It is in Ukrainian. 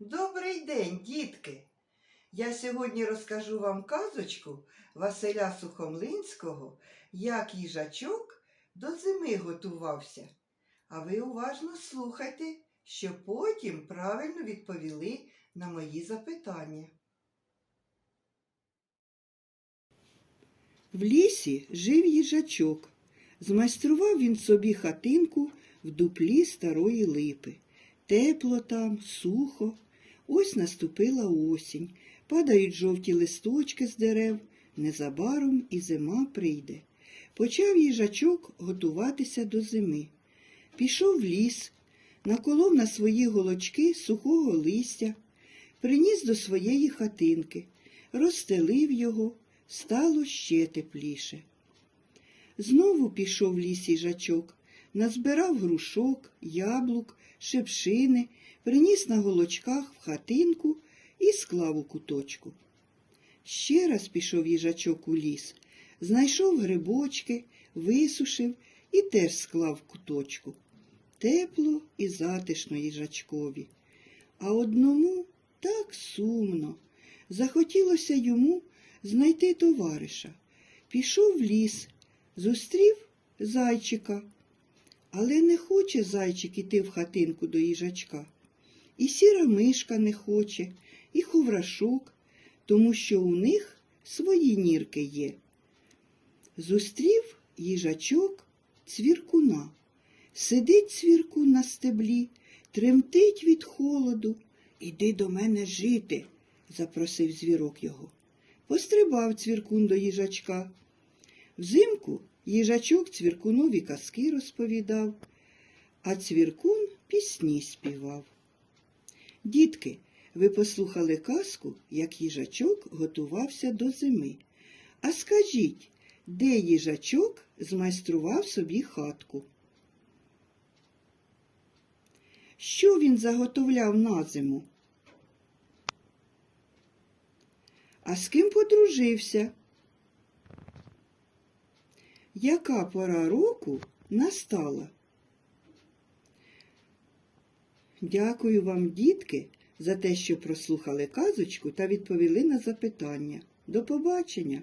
Добрий день, дітки! Я сьогодні розкажу вам казочку Василя Сухомлинського, як їжачок до зими готувався. А ви уважно слухайте, щоб потім правильно відповіли на мої запитання. В лісі жив їжачок. Змайстрував він собі хатинку в дуплі старої липи. Тепло там, сухо. Ось наступила осінь, падають жовті листочки з дерев, незабаром і зима прийде. Почав їжачок готуватися до зими. Пішов в ліс, наколов на свої голочки сухого листя, приніс до своєї хатинки, розстелив його, стало ще тепліше. Знову пішов в ліс їжачок, назбирав грушок, яблук, шипшини, приніс на голочках в хатинку і склав у куточку. Ще раз пішов їжачок у ліс, знайшов грибочки, висушив і теж склав куточку. Тепло і затишно їжачкові. А одному так сумно. Захотілося йому знайти товариша. Пішов в ліс, зустрів зайчика. Але не хоче зайчик іти в хатинку до їжачка. І сіра мишка не хоче, і ховрашок, тому що у них свої нірки є. Зустрів їжачок цвіркуна. Сидить цвіркун на стеблі, тремтить від холоду. Іди до мене жити, запросив звірок його. Пострибав цвіркун до їжачка. Взимку їжачок цвіркунові казки розповідав, а цвіркун пісні співав. Дітки, ви послухали казку, як їжачок готувався до зими. А скажіть, де їжачок змайстрував собі хатку? Що він заготовляв на зиму? А з ким подружився? Яка пора року настала? Дякую вам, дітки, за те, що прослухали казочку та відповіли на запитання. До побачення!